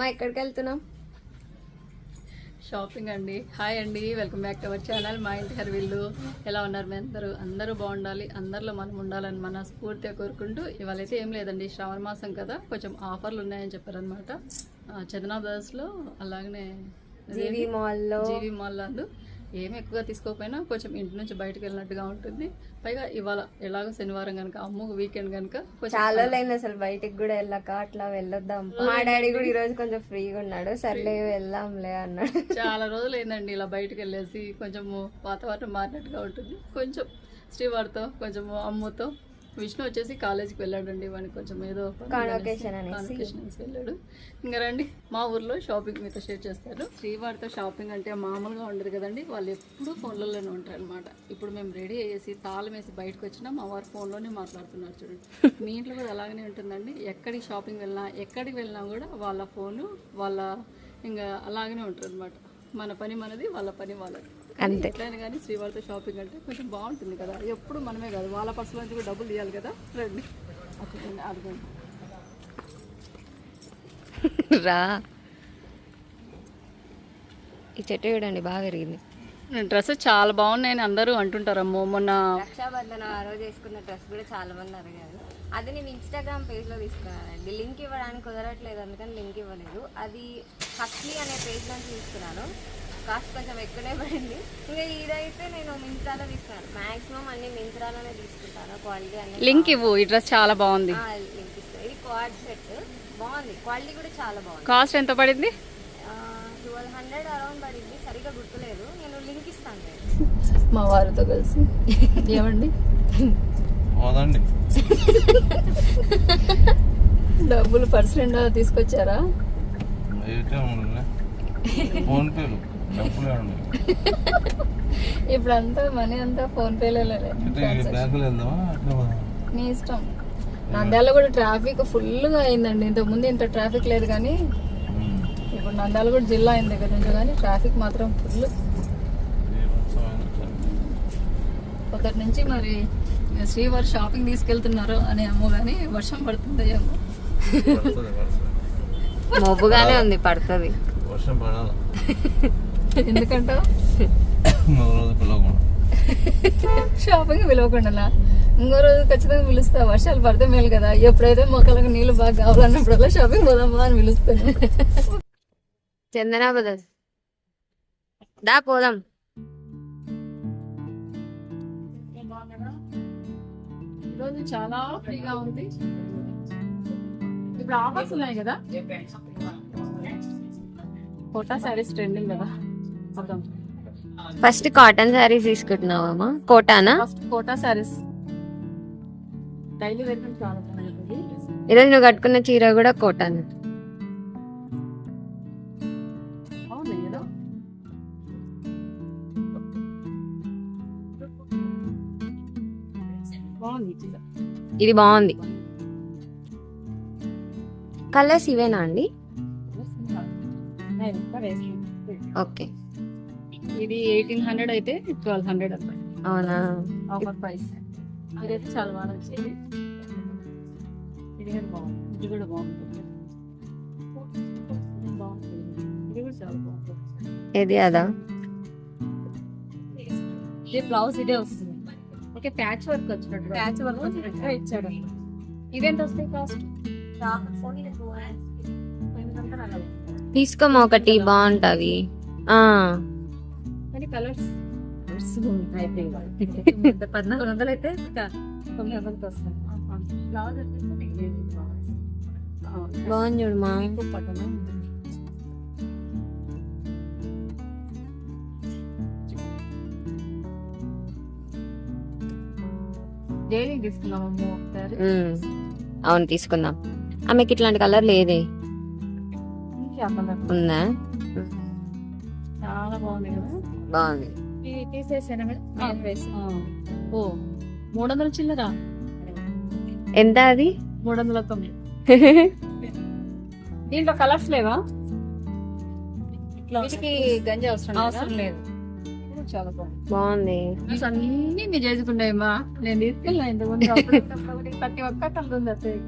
అమ్మ ఎక్కడికి వెళ్తున్నాం షాపింగ్ అండి. హాయ్ అండి welcome back to our channel. మా ఇంటి హర్విల్లు ఎలా ఉన్నారు? మీ అందరూ అందరూ బాగుండాలి. అందరిలో మనం ఉండాలని మన స్ఫూర్తిగా కోరుకుంటూ ఇవాళైతే ఏం లేదండి శ్రావణ మాసం కదా. కొంచెం ఆఫర్లు ఉన్నాయని చెప్పారనమాట చందనా బ్రదర్స్లో అలాగనే జీవి మాల్లో జీవి మాల్ నందు ఏం ఎక్కువగా తీసుకోకపోయినా కొంచెం ఇంటి నుంచి బయటకు వెళ్ళినట్టుగా ఉంటుంది. పైగా ఇవాళ ఎలాగో శనివారం కనుక అమ్ము వీకెండ్ కనుక కొంచెం చాలా అసలు బయటికి కూడా వెళ్ళాక అట్లా వెళ్ళొద్దాం. మా డాడీ కూడా ఈ రోజు కొంచెం ఫ్రీగా ఉన్నాడు. సర్లే వెళ్దాంలే అన్నాడు. చాలా రోజులు అయిందండి ఇలా బయటకు వెళ్ళేసి కొంచెము వాతావరణం మారినట్టుగా ఉంటుంది. కొంచెం శ్రీవారితో కొంచెము అమ్ముతో విష్ణు వచ్చేసి కాలేజీకి వెళ్ళాడండి. వానికి కొంచెం ఏదో వెళ్ళాడు. ఇంకా రండి. మా ఊర్లో షాపింగ్ మీతో షేర్ చేస్తారు శ్రీవారితో షాపింగ్ అంటే మామూలుగా ఉండదు కదండి. వాళ్ళు ఎప్పుడూ ఫోన్లలోనే ఉంటారు అనమాట ఇప్పుడు మేము రెడీ అయ్యేసి తాళం వేసి బయటకు వచ్చినా మా వారు ఫోన్లోనే మాట్లాడుతున్నారు చూడండి. మీ ఇంట్లో కూడా అలాగనే ఉంటుందండి. ఎక్కడికి షాపింగ్ వెళ్ళినా ఎక్కడికి వెళ్ళినా కూడా వాళ్ళ ఫోను వాళ్ళ ఇంకా అలాగనే ఉంటారు అనమాట మన పని మనది వాళ్ళ పని వాళ్ళది. అంతే. ఎట్లయినా కానీ శ్రీవారితో షాపింగ్ అంటే కొంచెం బాగుంటుంది కదా. ఎప్పుడు మనమే కాదు వాళ్ళ పర్సుల నుంచి కూడా డబ్బులు తీయాలి కదా. రండి. అక్కడ అడగండి రా. ఈ చెట్టు చూడండి బాగా పెరిగింది డ్రెస్ చాలా బాగున్నాయని అందరూ అంటుంటారు అమ్మో మొన్న రక్షాబంధన ఆ రోజు వేసుకున్న డ్రెస్ కూడా చాలా మంది అడిగారు. అది నేను ఇన్స్టాగ్రామ్ పేజ్లో తీసుకున్నానండి. లింక్ ఇవ్వడానికి కుదరట్లేదు అందుకని లింక్ ఇవ్వలేదు. అది హక్లీ అనే పేజ్ నుంచి తీసుకున్నాను. కాస్ట్ కొంచెం ఎక్కువనే పడింది. ఇంకా ఇదైతే నేను మింత్రాలో తీసుకున్నాను. మాక్సిమం అన్ని మింత్రాలోనే తీసుకుంటాను. క్వాలిటీ అన్ని లింక్ ఇవ్వు ఈ డ్రెస్ చాలా బాగుంది. లింక్ ఇస్తాను. ఇది క్వాడ్ సెట్ బాగుంది. క్వాలిటీ కూడా చాలా బాగుంది. కాస్ట్ ఎంత పడింది? ట్వెల్వ్ హండ్రెడ్ అరౌండ్ పడింది. సరిగ్గా గుర్తులేదు. నేను లింక్ ఇస్తాను. మా వారితో కలిసి. ఏమండి? పోదండి. డబ్బులు పర్స్ నిండా తీసుకొచ్చారా? ఫోన్ పేలు డబ్బులు ఇప్పుడు అంతా మనీ అంతా ఫోన్ పేలో? నీ ఇష్టం. నంద్యాల కూడా ట్రాఫిక్ ఫుల్గా అయిందండి. ఇంతకుముందు ఇంత ట్రాఫిక్ లేదు కానీ. ఇప్పుడు నంద్యాల కూడా జిల్లా అయిన దగ్గర నుంచి కానీ ట్రాఫిక్ మాత్రం ఫుల్. పొద్దుటి నుంచి మరి శ్రీవారు షాపింగ్ తీసుకెళ్తున్నారు అని ఏమో కానీ వర్షం పడుతుంది ఏమో. మబ్బుగానే ఉంది పడుతుంది. వర్షం పడాలి. ఎందుకంటే షాపింగ్ పిలవకుండా ఇంకో రోజు ఖచ్చితంగా పిలుస్తా. వర్షాలు పడితే మేలు కదా. ఎప్పుడైతే మొక్కలకు నీళ్ళు బాగా కావాలన్నప్పుడల్లా షాపింగ్ పోదామా అని పిలుస్తాను. చందనా దా పోదాం. ఈరోజు చాలా ఫ్రీగా ఉంది. ఇప్పుడు ఆఫర్స్ ఉన్నాయి కదా? కోటా శారీస్ ట్రెండింగ్ కదా. చూద్దాం ఫస్ట్ కాటన్ శారీస్ తీసుకుంటున్నావమ్మా? కోటానా? First Kota sarees. Daily wear చాలా ఈరోజు నువ్వు కట్టుకున్న చీర కూడా కోటాన్. ఇది బాగుంది. కలర్స్ ఇవేనా అండి. ఓకే. ఇది ఎయిటీన్ హండ్రెడ్ అయితే ట్వెల్వ్ హండ్రెడ్ అనమాట అవునా? ఆఫర్ ప్రైస్ ఇదైతే చాలా బాగా వచ్చింది ఇది కూడా బాగుంది. ఇది కూడా బాగుంటుంది ఇది కూడా చాలా బాగుంటుంది ఏది అదా? ఇది బ్లౌజ్ ఇదే వస్తుంది. ఓకే ప్యాచ్ వర్క్ వచ్చినట్టు ప్యాచ్ వర్క్ వచ్చినట్టుగా ఇచ్చాడు. ఇదెంత వస్తాయి కాస్ట్ తీసుకోమా ఒకటి బాగుంటది. ఆ. కానీ కలర్స్ అయితే పద్నాలుగు వందలు అయితే ఇంకా తొమ్మిది వందలకి వస్తాయి. బాగుంది చూడమా పట్టణం డైలీ తీసుకున్నాము ఒకసారి? ఉమ్, అవును తీసుకుందాం. ఆమెకి ఇట్లాంటి కలర్ లేదే. ఉందా? చాలా బాగుంది కదా? బాగుంది. తీసేసాను మేడం? ఓ మూడు వందల చిల్లరా? ఎంత అది? మూడు వందల తొమ్మిది దీంట్లో కలర్స్ లేవా? వీటికి గంజి అవసరం అవసరం లేదు. బాగుంది. అన్ని మీరు చేసుకున్నాయమ్మా నేను తీసుకెళ్ళినా ఇంతకుముందు ప్రతి ఒక్కటి ఉంటుంది అసలు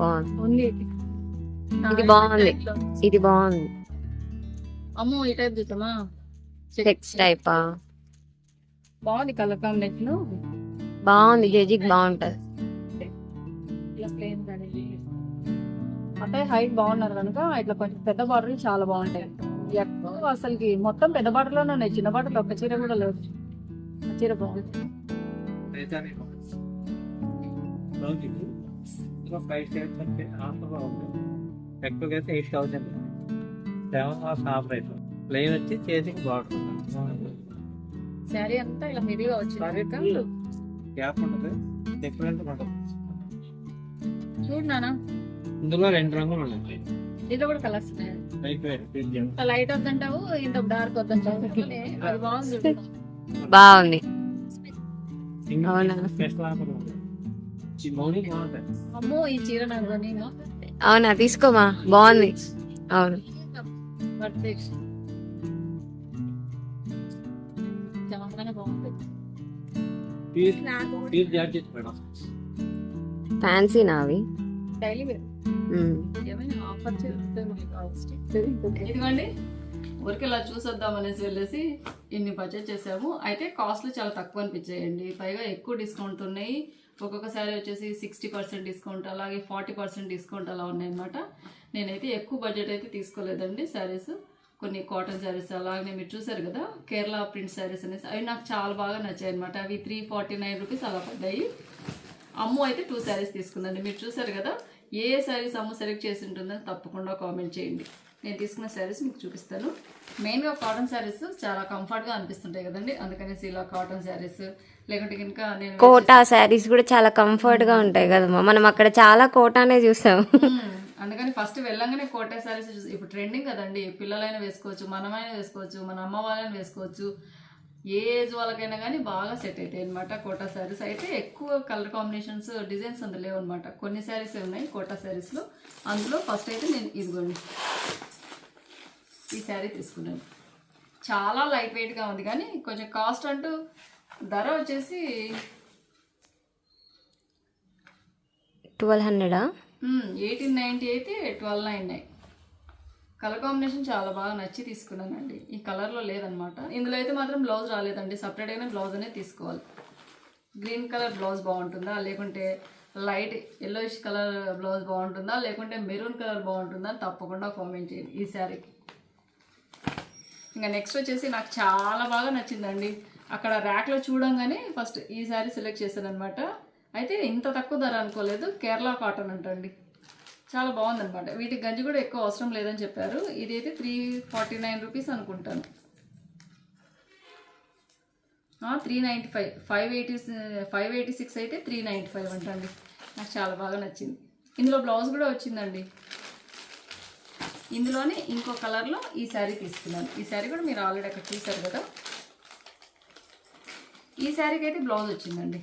బాగుంది. ఇది బాగుంది. ఇది బాగుంది. అమ్మో ఈ టైప్ చూద్దామా చెక్స్ టైపా బాగుంది కలర్ కాంబినేషన్. బాగుంది. జేజీకి బాగుంటది. అత్తయ్య హైట్ బాగున్నారు కనుక ఇట్లా కొంచెం పెద్ద బార్డర్లు చాలా బాగుంటాయి. ఎక్కువ అసలుకి మొత్తం పెద్ద బార్డర్లోనే ఉన్నాయి. చిన్న బార్డర్ ఒక్క చీర కూడా లేదు చీర బాగుంది. అంటే ఎక్కువగా అయితే eight thousand seven half half rate plain వచ్చి చేతికి బాగుంటుంది శారీ అంతా ఇలా హెవీగా వచ్చింది గ్యాప్ ఉంటుంది. డిఫరెంట్ ఉంటుంది. చూడు నాన్న. ఇందులో రెండు రంగులు ఉన్నాయి. దీంట్లో కూడా కలర్స్ ఉన్నాయి. లైట్ వద్దంటావు ఇంత డార్క్ వద్దంటావు అది బాగుంది. బాగుంది. అవునా? అమ్మో ఈ చీర నాకు తీసుకోమా? బాగుంది. అవును. ఫ్యాన్సీ నావి. Daily wear. ఏమైనా ఆఫర్ ఇదిగోండి. ఊరికి ఇలా చూసొద్దాం అనేసి వెళ్ళేసి ఇన్ని పర్చేజ్ చేసాము. అయితే కాస్ట్లు చాలా తక్కువ అనిపించాయండి. పైగా ఎక్కువ డిస్కౌంట్ ఉన్నాయి. ఒక్కొక్క శారీ వచ్చేసి సిక్స్టీ పర్సెంట్ డిస్కౌంట్ అలాగే ఫార్టీ పర్సెంట్ డిస్కౌంట్ అలా ఉన్నాయన్నమాట. నేనైతే ఎక్కువ బడ్జెట్ అయితే తీసుకోలేదండి శారీస్ కొన్ని కాటన్ శారీస్ అలాగే మీరు చూసారు కదా కేరళ ప్రింట్ శారీస్ అనేసి. అవి నాకు చాలా బాగా నచ్చాయి అనమాట అవి త్రీ ఫార్టీ నైన్ రూపీస్ అలా పడ్డాయి. అమ్ము అయితే టూ శారీస్ తీసుకుందండి. మీరు చూసారు కదా ఏ ఏ శారీస్ అమ్ము సెలెక్ట్ చేసి ఉంటుందని తప్పకుండా కామెంట్ చేయండి. నేను తీసుకున్న శారీస్ మీకు చూపిస్తాను. మెయిన్గా కాటన్ శారీస్ చాలా కంఫర్ట్గా అనిపిస్తుంటాయి కదండి. అందుకనేసి ఇలా కాటన్ శారీస్ లేకుంటే కనుక నేను కోటా శారీస్ కూడా చాలా కంఫర్ట్గా ఉంటాయి కదమ్మా. మనం అక్కడ చాలా కోటానే చూసాం. అందుకని ఫస్ట్ వెళ్ళంగానే కోటా శారీస్ చూసి ఇప్పుడు ట్రెండింగ్ కదండి. పిల్లలైనా వేసుకోవచ్చు మనమైనా వేసుకోవచ్చు మన అమ్మ వాళ్ళైనా వేసుకోవచ్చు. ఏ ఏజ్ వాళ్ళకైనా కానీ బాగా సెట్ అవుతాయి అనమాట కోటా శారీస్ అయితే ఎక్కువ కలర్ కాంబినేషన్స్ డిజైన్స్ అందులో లేవు అనమాట కొన్ని శారీస్ ఉన్నాయి కోటా శారీస్లో అందులో ఫస్ట్ అయితే నేను ఇదిగోండి. ఈ శారీ తీసుకున్నాను. చాలా లైట్ వెయిట్గా ఉంది కానీ కొంచెం కాస్ట్ అంటూ ధర వచ్చేసి ట్వెల్వ్ హండ్రెడా? ఎయిటీన్ నైంటీ అయితే twelve nine nine. Colour combination చాలా బాగా నచ్చి తీసుకున్నానండి. ఈ కలర్లో లేదనమాట. ఇందులో అయితే మాత్రం బ్లౌజ్ రాలేదండి. సపరేట్గానే బ్లౌజ్ అనేది తీసుకోవాలి. గ్రీన్ కలర్ బ్లౌజ్ బాగుంటుందా? లేకుంటే లైట్ ఎల్లోయిష్ కలర్ బ్లౌజ్ బాగుంటుందా? లేకుంటే మెరూన్ కలర్ బాగుంటుందా? అని తప్పకుండా కామెంట్ చేయండి ఈ శారీకి. ఇంకా నెక్స్ట్ వచ్చేసి నాకు చాలా బాగా నచ్చిందండి. అక్కడ ర్యాక్లో చూడంగానే ఫస్ట్ ఈ శారీ సెలెక్ట్ చేశాను అనమాట అయితే ఇంత తక్కువ ధర అనుకోలేదు. కేరళ కాటన్ అంటండి. చాలా బాగుందనమాట. వీటికి గంజి కూడా ఎక్కువ అవసరం లేదని చెప్పారు. ఇదైతే త్రీ ఫార్టీ నైన్ రూపీస్ అనుకుంటాను. Three ninety five five eighty five eighty six అయితే త్రీ నైంటీ ఫైవ్ అంటండి. నాకు చాలా బాగా నచ్చింది. ఇందులో బ్లౌజ్ కూడా వచ్చిందండి. ఇందులోనే ఇంకో కలర్లో ఈ శారీ తీసుకున్నాను. ఈ శారీ కూడా మీరు ఆల్రెడీ అక్కడ చూసారు కదా. ఈ శారీకి అయితే బ్లౌజ్ వచ్చిందండి.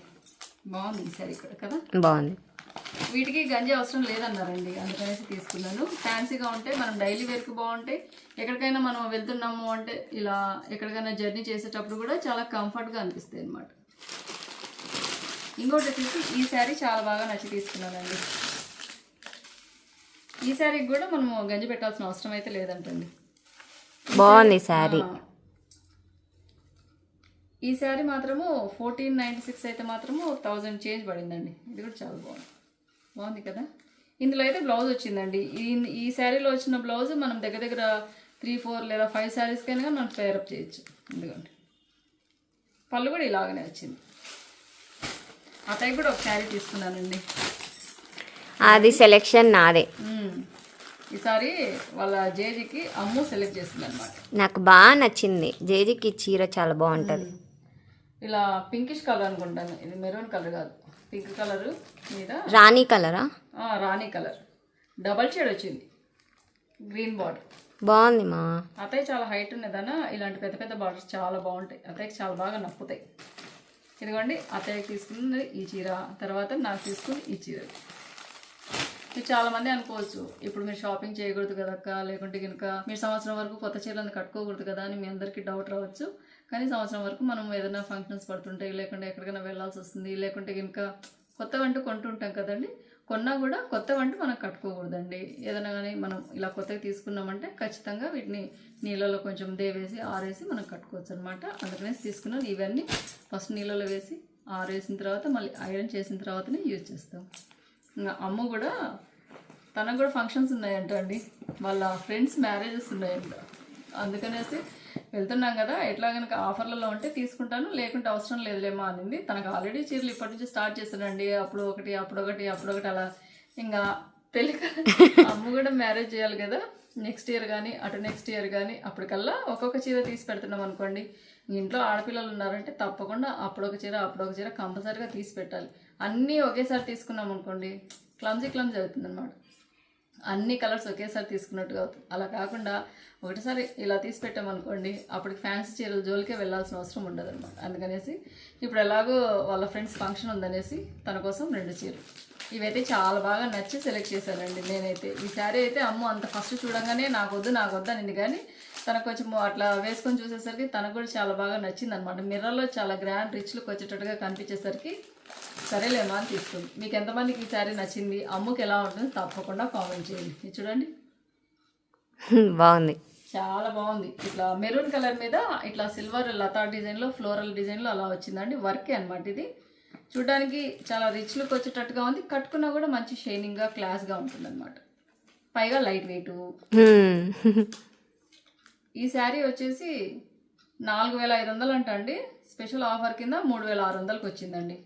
బాగుంది ఈ శారీ కూడా కదా? బాగుంది. వీటికి గంజి అవసరం లేదన్నారండి. అందుకనేసి తీసుకున్నాను. ఫ్యాన్సీగా ఉంటే మనం డైలీ వేర్కి బాగుంటాయి. ఎక్కడికైనా మనం వెళ్తున్నాము అంటే ఇలా ఎక్కడికైనా జర్నీ చేసేటప్పుడు కూడా చాలా కంఫర్ట్గా అనిపిస్తాయి అనమాట ఇంకోటి వచ్చేసి ఈ శారీ చాలా బాగా నచ్చి తీసుకున్నానండి. ఈ శారీకి కూడా మనము గంజి పెట్టాల్సిన అవసరం అయితే లేదంటండి. బాగుంది శారీ. ఈ శారీ మాత్రము ఫోర్టీన్ నైంటీ సిక్స్ అయితే మాత్రము థౌజండ్ చేంజ్ పడిందండి. ఇది కూడా చాలా బాగుంది. బాగుంది కదా? ఇందులో అయితే బ్లౌజ్ వచ్చిందండి. ఈ ఈ శారీలో వచ్చిన బ్లౌజ్ మనం దగ్గర దగ్గర త్రీ ఫోర్ లేదా ఫైవ్ శారీస్కైనా మనం పేరప్ చేయొచ్చు. ఎందుకంటే పళ్ళు కూడా ఇలాగనే వచ్చింది. ఆ టైప్ కూడా ఒక శారీ తీసుకున్నానండి. అది సెలెక్షన్ నాదే. ఈసారి వాళ్ళ జేజీకి అమ్ము సెలెక్ట్ చేసింది అనమాట నాకు బాగా నచ్చింది. జేజీకి చీర చాలా బాగుంటది. ఇలా పింకిష్ కలర్ అనుకుంటాను. ఇది మెరూన్ కలర్ కాదు. పింక్ కలర్ మీద. రాణి కలరా? రాణి కలర్. డబల్ షేడ్ వచ్చింది. గ్రీన్ బార్డర్ బాగుంది మా. అతయ్య చాలా హైట్ ఉన్నదన ఇలాంటి పెద్ద పెద్ద బార్డర్స్ చాలా బాగుంటాయి. అతయ్యకి చాలా బాగా నప్పుతాయి. ఇదిగోండి అతయ్యకి తీసుకున్నది ఈ చీర తర్వాత నాకు తీసుకుని ఈ చీర. మీరు చాలా మంది అనుకోవచ్చు ఇప్పుడు మీరు షాపింగ్ చేయకూడదు కదా లేకుంటే కనుక మీరు సంవత్సరం వరకు కొత్త చీరలను కట్టుకోకూడదు కదా అని మీ అందరికీ డౌట్ రావచ్చు. కానీ సంవత్సరం వరకు మనం ఏదైనా ఫంక్షన్స్ పడుతుంటాయి లేకుంటే ఎక్కడికైనా వెళ్ళాల్సి వస్తుంది లేకుంటే కనుక కొత్త వంట కొంటుంటాం కదండి కొన్నా కూడా కొత్త వంట మనం కట్టుకోకూడదండి. ఏదైనా కానీ మనం ఇలా కొత్తగా తీసుకున్నామంటే ఖచ్చితంగా వీటిని నీళ్ళలో కొంచెం దేవేసి ఆరేసి మనం కట్టుకోవచ్చు అనమాట అందుకనేసి తీసుకున్నాను. ఇవన్నీ ఫస్ట్ నీళ్ళలో వేసి ఆరేసిన తర్వాత మళ్ళీ ఐరన్ చేసిన తర్వాతనే యూజ్ చేస్తాం. అమ్మ కూడా తనకు కూడా ఫంక్షన్స్ ఉన్నాయంట అండి. వాళ్ళ ఫ్రెండ్స్ మ్యారేజెస్ ఉన్నాయంట. అందుకనేసి వెళ్తున్నాం కదా ఎట్లా కనుక ఆఫర్లలో ఉంటే తీసుకుంటాను లేకుంటే అవసరం లేదులేమా అనింది. తనకు ఆల్రెడీ చీరలు ఇప్పటి నుంచి స్టార్ట్ చేశానండి అప్పుడు ఒకటి అప్పుడు ఒకటి అప్పుడు ఒకటి అలా. ఇంకా పెళ్ళి అమ్మ కూడా మ్యారేజ్ చేయాలి కదా. నెక్స్ట్ ఇయర్ కానీ అటు నెక్స్ట్ ఇయర్ కానీ అప్పటికల్లా ఒక్కొక్క చీర తీసి పెడుతున్నాం అనుకోండి. ఇంట్లో ఆడపిల్లలు ఉన్నారంటే తప్పకుండా అప్పుడొక చీర అప్పుడొక చీర కంపల్సరీగా తీసి పెట్టాలి. అన్నీ ఒకేసారి తీసుకున్నాం అనుకోండి క్లమ్జీ క్లమ్జీ అవుతుంది అనమాట అన్ని కలర్స్ ఒకేసారి తీసుకున్నట్టుగా అవుతుంది. అలా కాకుండా ఒకటిసారి ఇలా తీసి పెట్టామనుకోండి అప్పటికి ఫ్యాన్సీ చీరలు జోలికే వెళ్ళాల్సిన అవసరం ఉండదు అనమాట అందుకనేసి ఇప్పుడు ఎలాగో వాళ్ళ ఫ్రెండ్స్ ఫంక్షన్ ఉందనేసి తన కోసం రెండు చీరలు. ఇవైతే చాలా బాగా నచ్చి సెలెక్ట్ చేశానండి నేనైతే. ఈ శారీ అయితే అమ్మ అంత ఫస్ట్ చూడంగానే నాకు వద్దు నాకు వద్దు అనింది కానీ తనకు కొంచెం అట్లా వేసుకొని చూసేసరికి తనకు కూడా చాలా బాగా నచ్చింది అనమాట మిర్రర్లో చాలా గ్రాండ్ రిచ్ లుక్ వచ్చేటట్టుగా కనిపించేసరికి సరేలేమా అని తీసుకుంది మీకు ఎంతమందికి ఈ శారీ నచ్చింది? అమ్ముకి ఎలా ఉంటుంది? తప్పకుండా కామెంట్ చేయండి. చూడండి. బాగుంది. చాలా బాగుంది. ఇట్లా మెరూన్ కలర్ మీద ఇట్లా సిల్వర్ లతా డిజైన్లో ఫ్లోరల్ డిజైన్లో అలా వచ్చిందండి. వర్కే అనమాట ఇది. చూడడానికి చాలా రిచ్ లుక్ వచ్చేటట్టుగా ఉంది. కట్టుకున్నా కూడా మంచి షైనింగ్గా క్లాస్గా ఉంటుంది అనమాట పైగా లైట్ వెయిట్. ఈ శారీ వచ్చేసి నాలుగు వేల ఐదు వందలు అంట అండి స్పెషల్ ఆఫర్ కింద మూడు వేల ఆరు వందలకి వచ్చిందండి.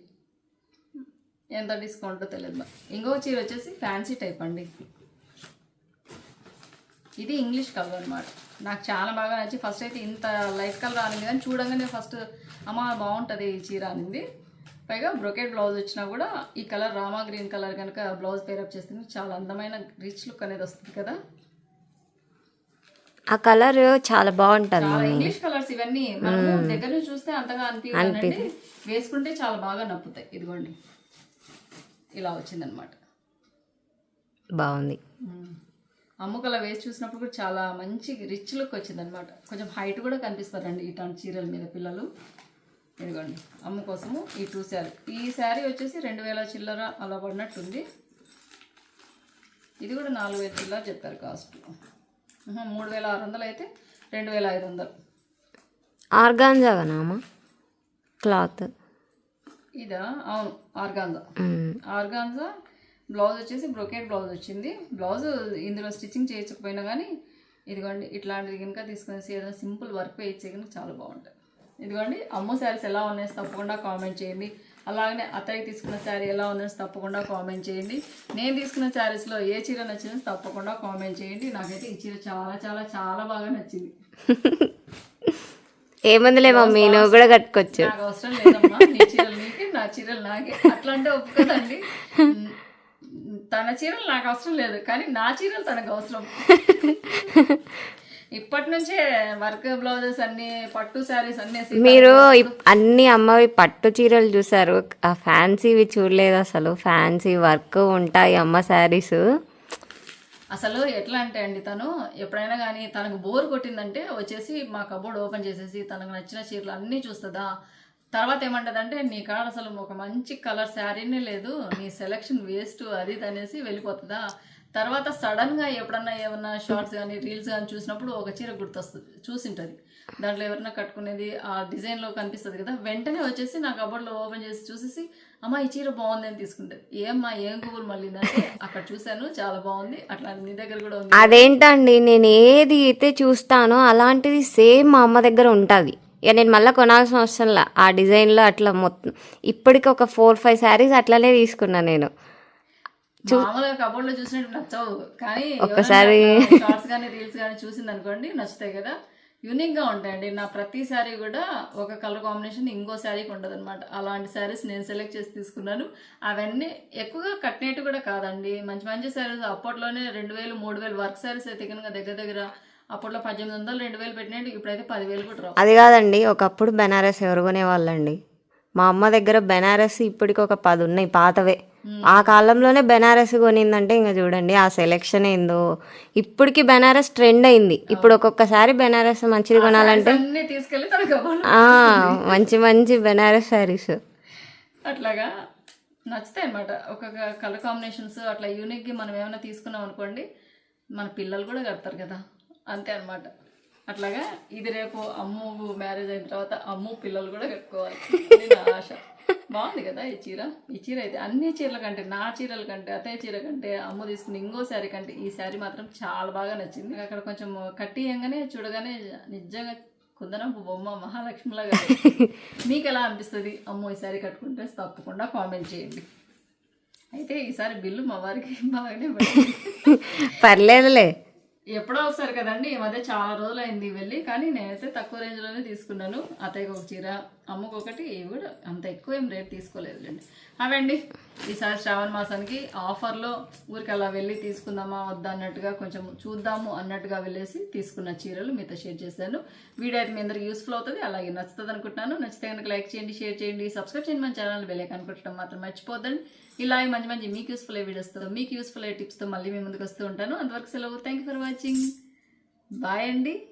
ఎంత డిస్కౌంట్ తెలియదు. ఇంకో చీర వచ్చేసి ఫ్యాన్సీ టైప్ అండి. ఇది ఇంగ్లీష్ కలర్ అనమాట నాకు చాలా బాగా నచ్చి ఫస్ట్ అయితే ఇంత లైట్ కలర్ అనింది కానీ చూడంగానే ఫస్ట్ అమ్మ బాగుంటుంది ఈ చీర అనింది. పైగా బ్రొకెట్ బ్లౌజ్ వచ్చినా కూడా ఈ కలర్ రామా గ్రీన్ కలర్ కనుక బ్లౌజ్ పేరప్ చేస్తే చాలా అందమైన రిచ్ లుక్ అనేది వస్తుంది కదా. ఆ కలర్ చాలా బాగుంటుంది ఇంగ్లీష్ కలర్స్ ఇవన్నీ మనము దగ్గర నుంచి చూస్తే అంతగా అనిపించండి వేసుకుంటే చాలా బాగా నప్పుతాయి. ఇదిగోండి. ఇలా వచ్చిందనమాట. బాగుంది. అమ్ముకల వేసి చూసినప్పుడు కూడా చాలా మంచి రిచ్ లుక్ వచ్చిందనమాట. కొంచెం హైట్ కూడా కనిపిస్తారండి ఇట్లాంటి చీరల మీద పిల్లలు. ఇదిగోండి అమ్మ కోసము ఈ టూ శారీ. ఈ శారీ వచ్చేసి రెండు వేల చిల్లర అలా పడినట్టుంది. ఇది కూడా నాలుగు వేల చిల్లర చెప్పారు కాస్ట్ మూడు వేల ఆరు వందలు అయితే రెండు వేల ఐదు వందలు. ఆర్గాన్జాగానామా క్లాత్. ఇదా? అవును ఆర్గాంజా హ్మ్. ఆర్గాన్జా బ్లౌజ్ వచ్చేసి బ్రొకెట్ బ్లౌజ్ వచ్చింది. బ్లౌజ్ ఇందులో స్టిచ్చింగ్ చేయకపోయినా కానీ ఇదిగోండి ఇట్లాంటిది కనుక తీసుకునేసి ఏదైనా సింపుల్ వర్క్ వేయించే కనుక చాలా బాగుంటాయి. ఇదిగోండి అమ్మ శారీస్ ఎలా ఉన్నాయి తప్పకుండా కామెంట్ చేయండి. అలాగనే అత్తయ్య తీసుకున్న శారీ ఎలా ఉందని తప్పకుండా కామెంట్ చేయండి. నేను తీసుకున్న శారీస్లో ఏ చీర నచ్చిందో తప్పకుండా కామెంట్ చేయండి. నాకైతే ఈ చీర చాలా చాలా చాలా బాగా నచ్చింది. ఏముందిలే మమ్మీ నువ్వు కూడా కట్టుకోవచ్చు నాకు అవసరం లేదమ్మా నీ చీరలు నీకే నా చీరలు నాకే. అట్లా అంటే ఒప్పుకోదండి తన చీరలు నాకు అవసరం లేదు కానీ నా చీరలు తనకు అవసరం. ఇప్పటి నుంచే వర్క్ బ్లౌజెస్ అన్ని పట్టు శారీస్ అన్ని మీరు అన్ని అమ్మవి పట్టు చీరలు చూసారు. ఆ ఫ్యాన్సీవి చూడలేదు అసలు. ఫ్యాన్సీ వర్క్ ఉంటాయి అమ్మ శారీస్. అసలు ఎట్లా అంటే అండి తను ఎప్పుడైనా కానీ తనకు బోర్ కొట్టిందంటే వచ్చేసి మా కబోర్డ్ ఓపెన్ చేసేసి తనకు నచ్చిన చీరలు అన్నీ చూస్తుందా? తర్వాత ఏమంటదంటే నీ కాడ అసలు ఒక మంచి కలర్ శారీనే లేదు నీ సెలక్షన్ వేస్ట్ అది అనేసి వెళ్ళిపోతుందా? తర్వాత సడన్గా ఎప్పుడన్నా ఏమన్నా షార్ట్స్ కానీ రీల్స్ కానీ చూసినప్పుడు ఒక చీర గుర్తొస్తుంది చూసింటుంది. దాంట్లో ఎవరైనా కట్టుకునేది ఆ డిజైన్లో కనిపిస్తుంది కదా వెంటనే వచ్చేసి నా కబోర్డ్లో ఓపెన్ చేసి చూసేసి అమ్మ ఈ చీర బాగుంది అని తీసుకుంటది. ఏమ్మా ఏం గుబులు మళ్ళీ అంటే అక్కడ చూశాను చాలా బాగుంది అట్లా నీ దగ్గర కూడా ఉంది అదేంటండి నేను ఏది అయితే చూస్తానో అలాంటిది సేమ్ మా అమ్మ దగ్గర ఉంటుంది. ఇక నేను మళ్ళీ కొనాల్సిన అవసరంలా ఆ డిజైన్లో అట్లా మొత్తం ఇప్పటికి ఒక ఫోర్ ఫైవ్ శారీస్ అట్లనే తీసుకున్నా నేను. ఒక్కసారి షార్ట్స్ కానీ రీల్స్ కానీ చూసింది అనుకోండి నచ్చుతాయి కదా. యూనిక్గా ఉంటాయండి. నా ప్రతి శారీ కూడా ఒక కలర్ కాంబినేషన్ ఇంకో శారీకి ఉండదు అనమాట అలాంటి శారీస్ నేను సెలెక్ట్ చేసి తీసుకున్నాను. అవన్నీ ఎక్కువగా కట్టినట్టు కూడా కాదండి. మంచి మంచి శారీస్ అప్పట్లోనే రెండు వేలు మూడు వేలు వర్క్ శారీస్ అయితే కనుక దగ్గర దగ్గర అప్పట్లో పద్దెనిమిది వందలు రెండు వేలు ఇప్పుడైతే పదివేలు కూడా రావు. అది కాదండి ఒకప్పుడు బెనారస్ ఎవరు కొనేవాళ్ళండి. మా అమ్మ దగ్గర బెనారస్ ఇప్పటికి ఒక పది ఉన్నాయి పాతవే. ఆ కాలంలోనే బెనారస్ కొనిందంటే ఇంకా చూడండి ఆ సెలెక్షన్ ఏందో. ఇప్పటికి బెనారస్ ట్రెండ్ అయింది. ఇప్పుడు ఒక్కొక్కసారి బెనారస్ మంచిది కొనాలంటే మంచి మంచి బెనారస్ శారీస్ అట్లాగా నచ్చుతాయి అనమాట ఒక కలర్ కాంబినేషన్స్ అట్లా యూనిక్గా మనం ఏమైనా తీసుకున్నాం అనుకోండి మన పిల్లలు కూడా కడతారు కదా. అంతే అనమాట అట్లాగా ఇది రేపు అమ్ము మ్యారేజ్ అయిన తర్వాత అమ్ము పిల్లలు కూడా కట్టుకోవాలి. నా ఆశ. బాగుంది కదా ఈ చీర? ఈ చీర అయితే అన్ని చీరల కంటే నా చీరల కంటే అతయ్య చీర కంటే అమ్మ తీసుకుని ఇంకో శారీ కంటే ఈ శారీ మాత్రం చాలా బాగా నచ్చింది. అక్కడ కొంచెం కట్టియంగానే చూడగానే నిజంగా కుందనపు బొమ్మ మహాలక్ష్మిలాగా మీకు ఎలా అనిపిస్తుంది? అమ్మో ఈ శారీ కట్టుకుంటే తప్పకుండా కామెంట్ చేయండి. అయితే ఈసారి బిల్లు మా వారికి బాగానే పర్లేదులే. ఎప్పుడో ఒకసారి కదండి ఈ మధ్య చాలా రోజులు అయింది వెళ్ళి కానీ నేనైతే తక్కువ రేంజ్లోనే తీసుకున్నాను. అత్తయ్యకి ఒక చీర అమ్మకు ఒకటి ఇవి కూడా అంత ఎక్కువ ఏం రేట్ తీసుకోలేదులేండి. అవండి ఈసారి శ్రావణ మాసానికి ఆఫర్లో ఊరికి అలా వెళ్ళి తీసుకుందామా వద్దా అన్నట్టుగా కొంచెం చూద్దాము అన్నట్టుగా వెళ్ళేసి తీసుకున్న చీరలు మీతో షేర్ చేశాను. వీడియో అయితే మీ అందరికి యూస్ఫుల్ అవుతుంది అలాగే నచ్చుతుంది అనుకుంటున్నాను. నచ్చితే కనుక లైక్ చేయండి షేర్ చేయండి సబ్స్క్రైబ్ చేయండి మన ఛానల్ వెళ్ళాక అనుకుంటున్నాం మాత్రం మర్చిపోద్దండి. ఇలా మంచి మంచి మీకు యూస్ఫుల్ అయ్యే వీడియోస్తో మీకు యూస్ఫుల్ అయ్యే టిప్స్తో మళ్ళీ మీ ముందుకు వస్తూ ఉంటాను. అంతవరకు సెలవు. థ్యాంక్ ఫర్ వాచింగ్ బాయ్ అండి.